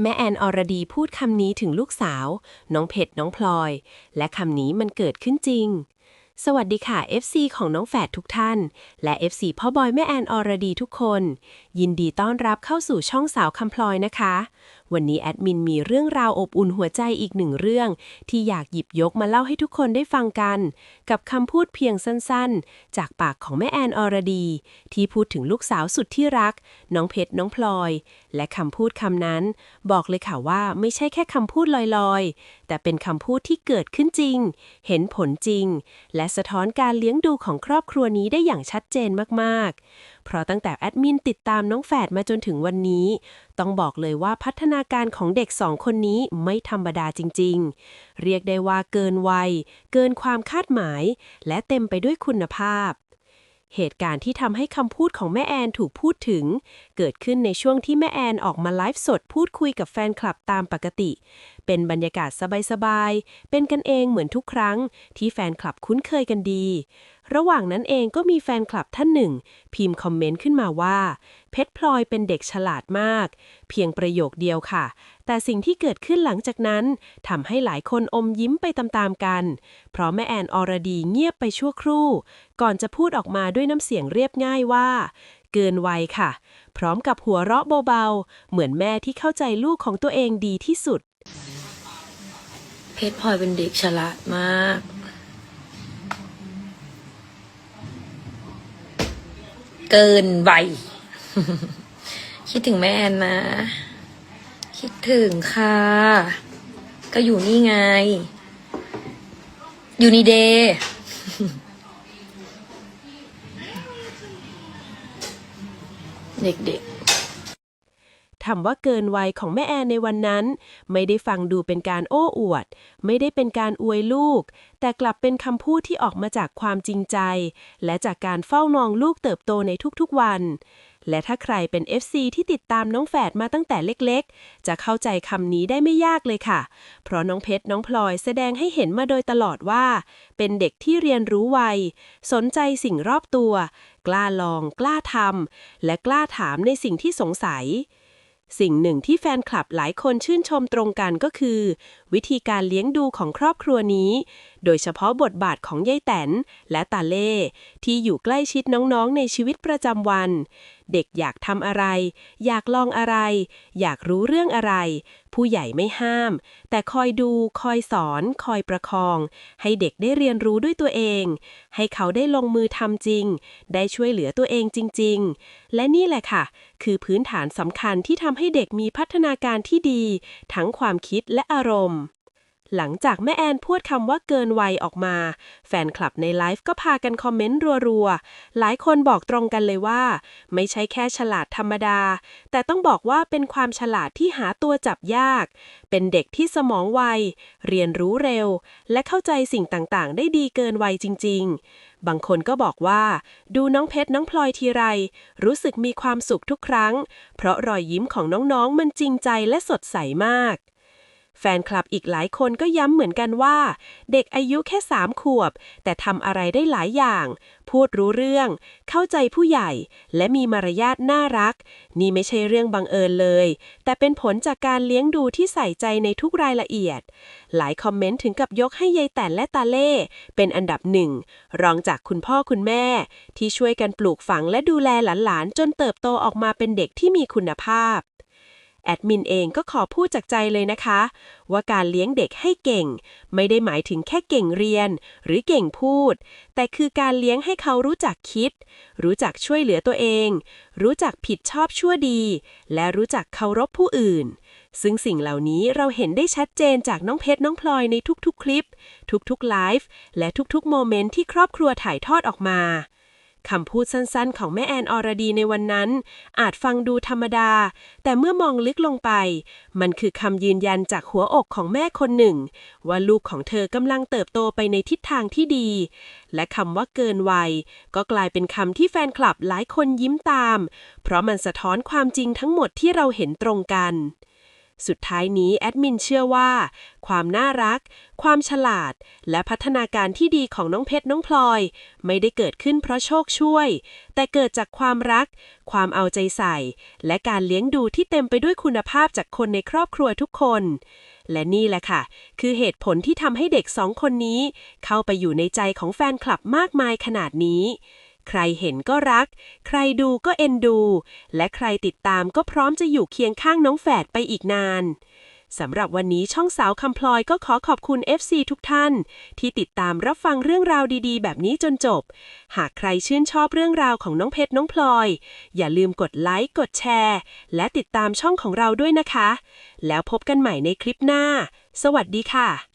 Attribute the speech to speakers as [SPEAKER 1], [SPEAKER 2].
[SPEAKER 1] แม่แอนอรดีพูดคำนี้ถึงลูกสาว น้องเพชรน้องพลอย และคำนี้มันเกิดขึ้นจริง สวัสดีค่ะ FC ของน้องแฝดทุกท่าน และ FC พ่อบอยแม่แอนอรดีทุกคน ยินดีต้อนรับเข้าสู่ช่องสาวคำพลอยนะคะวันนี้แอดมินมีเรื่องราวอบอุ่นหัวใจอีกหนึ่งเรื่อง ที่อยากหยิบยกมาเล่าให้ทุกคนได้ฟังกัน กับคำพูดเพียงสั้นๆ จากปากของแม่แอนอรดี ที่พูดถึงลูกสาวสุดที่รัก น้องเพชรน้องพลอย และคำพูดคำนั้น บอกเลยค่ะว่าไม่ใช่แค่คำพูดลอยๆ แต่เป็นคำพูดที่เกิดขึ้นจริง เห็นผลจริง และสะท้อนการเลี้ยงดูของครอบครัวนี้ได้อย่างชัดเจนมากๆ เพราะตั้งแต่แอดมินติดตามน้องแฝดมาจนถึงวันนี้ ต้องบอกเลยว่าพัฒนาการของเด็กสองคนนี้ไม่ธรรมดาจริง ๆ เรียกได้ว่าเกินวัย เกินความคาดหมาย และเต็มไปด้วยคุณภาพ เหตุการณ์ที่ทำให้คำพูดของแม่แอนถูกพูดถึง เกิดขึ้นในช่วงที่แม่แอนออกมาไลฟ์สดพูดคุยกับแฟนคลับตามปกติ เป็นบรรยากาศสบายๆ เป็นกันเองเหมือนทุกครั้ง ที่แฟนคลับคุ้นเคยกันดีระหว่างนั้นเองก็มีแฟนคลับท่านหนึ่ง พิมพ์คอมเมนต์ขึ้นมาว่า เพชรพลอยเป็นเด็กฉลาดมาก เพียงประโยคเดียวค่ะ แต่สิ่งที่เกิดขึ้นหลังจากนั้นทำให้หลายคนอมยิ้มไปตามๆกัน เพราะแม่แอนอรดีเงียบไปชั่วครู่ ก่อนจะพูดออกมาด้วยน้ำเสียงเรียบง่ายว่า เกินวัยค่ะ พร้อมกับหัวเราะเบาๆ เหมือนแม่ที่เข้าใจลูกของตัวเองดีที่สุด
[SPEAKER 2] เพชรพลอยเป็นเด็กฉลาดมาก เกินวัยคิดถึงแม่แอนนะ คิดถึงค่ะ ก็อยู่นี่ไง อยู่นี่เดย์เด็กๆ
[SPEAKER 1] คำว่าเกินวัยของแม่แอนในวันนั้น ไม่ได้ฟังดูเป็นการโอ้อวด ไม่ได้เป็นการอวยลูก แต่กลับเป็นคำพูดที่ออกมาจากความจริงใจ และจากการเฝ้ามองลูกเติบโตในทุกๆวัน และถ้าใครเป็น FC ที่ติดตามน้องแฝดมาตั้งแต่เล็กๆ จะเข้าใจคำนี้ได้ไม่ยากเลยค่ะ เพราะน้องเพชรน้องพลอยแสดงให้เห็นมาโดยตลอดว่า เป็นเด็กที่เรียนรู้ไวสนใจสิ่งรอบตัว กล้าลอง กล้าทำและกล้าถามในสิ่งที่สงสัย สิ่งหนึ่งที่แฟนคลับหลายคนชื่นชมตรงกันก็คือ วิธีการเลี้ยงดูของครอบครัวนี้ โดยเฉพาะบทบาทของยายแตนและตาเล่ ที่อยู่ใกล้ชิดน้องๆในชีวิตประจำวันเด็กอยากทำอะไร อยากลองอะไร อยากรู้เรื่องอะไร ผู้ใหญ่ไม่ห้าม แต่คอยดูคอยสอน คอยประคอง ให้เด็กได้เรียนรู้ด้วยตัวเอง ให้เขาได้ลงมือทำจริง ได้ช่วยเหลือตัวเองจริง ๆ และนี่แหละค่ะ คือพื้นฐานสำคัญที่ทำให้เด็กมีพัฒนาการที่ดี ทั้งความคิดและอารมณ์ หลังจากแม่แอนพูดคำว่าเกินวัยออกมา แฟนคลับในไลฟ์ก็พากันคอมเมนต์รัวๆ หลายคนบอกตรงกันเลยว่า ไม่ใช่แค่ฉลาดธรรมดา แต่ต้องบอกว่าเป็นความฉลาดที่หาตัวจับยาก เป็นเด็กที่สมองไว เรียนรู้เร็ว และเข้าใจสิ่งต่างๆ ได้ดีเกินวัยจริง ๆ บางคนก็บอกว่า ดูน้องเพชรน้องพลอยทีไร รู้สึกมีความสุขทุกครั้ง เพราะรอยยิ้มของน้องๆมันจริงใจและสดใสมาก แฟนคลับอีกหลายคนก็ย้ำเหมือนกันว่า เด็กอายุแค่สามขวบ แต่ทำอะไรได้หลายอย่าง พูดรู้เรื่อง เข้าใจผู้ใหญ่ และมีมารยาทน่ารัก นี่ไม่ใช่เรื่องบังเอิญเลย แต่เป็นผลจากการเลี้ยงดูที่ใส่ใจในทุกรายละเอียด หลายคอมเมนต์ถึงกับยกให้ยายแตนและตาเล่ เป็นอันดับหนึ่ง รองจากคุณพ่อคุณแม่ ที่ช่วยกันปลูกฝังและดูแลหลานๆ จนเติบโตออกมาเป็นเด็กที่มีคุณภาพ แอดมินเองก็ขอพูดจากใจเลยนะคะ ว่าการเลี้ยงเด็กให้เก่ง ไม่ได้หมายถึงแค่เก่งเรียน หรือเก่งพูด แต่คือการเลี้ยงให้เขารู้จักคิด รู้จักช่วยเหลือตัวเอง รู้จักผิดชอบชั่วดี และรู้จักเคารพผู้อื่น ซึ่งสิ่งเหล่านี้เราเห็นได้ชัดเจนจากน้องเพชรน้องพลอยในทุกๆ คลิป ทุกๆไลฟ์และทุกๆโมเมนต์ที่ครอบครัวถ่ายทอดออกมา คำพูดสั้นๆ ของแม่แอนอรดีในวันนั้น อาจฟังดูธรรมดา แต่เมื่อมองลึกลงไป มันคือคำยืนยันจากหัวอกของแม่คนหนึ่ง ว่าลูกของเธอกำลังเติบโตไปในทิศทางที่ดี และคำว่าเกินวัย ก็กลายเป็นคำที่แฟนคลับหลายคนยิ้มตาม เพราะมันสะท้อนความจริงทั้งหมดที่เราเห็นตรงกัน สุดท้ายนี้แอดมินเชื่อว่า ความน่ารัก ความฉลาด และพัฒนาการที่ดีของน้องเพชรน้องพลอย ไม่ได้เกิดขึ้นเพราะโชคช่วย แต่เกิดจากความรัก ความเอาใจใส่ และการเลี้ยงดูที่เต็มไปด้วยคุณภาพจากคนในครอบครัวทุกคน และนี่แหละค่ะ คือเหตุผลที่ทำให้เด็กสองคนนี้ เข้าไปอยู่ในใจของแฟนคลับมากมายขนาดนี้ ใครเห็นก็รัก ใครดูก็เอ็นดู และใครติดตามก็พร้อมจะอยู่เคียงข้างน้องแฝดไปอีกนานสำหรับวันนี้ช่องสาวคำพลอยก็ขอขอบคุณ FC ทุกท่าน ที่ติดตามรับฟังเรื่องราวดีๆ แบบนี้จนจบ หากใครชื่นชอบเรื่องราวของน้องเพชรน้องพลอย อย่าลืมกดไลค์ กดแชร์ และติดตามช่องของเราด้วยนะคะ แล้วพบกันใหม่ในคลิปหน้า สวัสดีค่ะ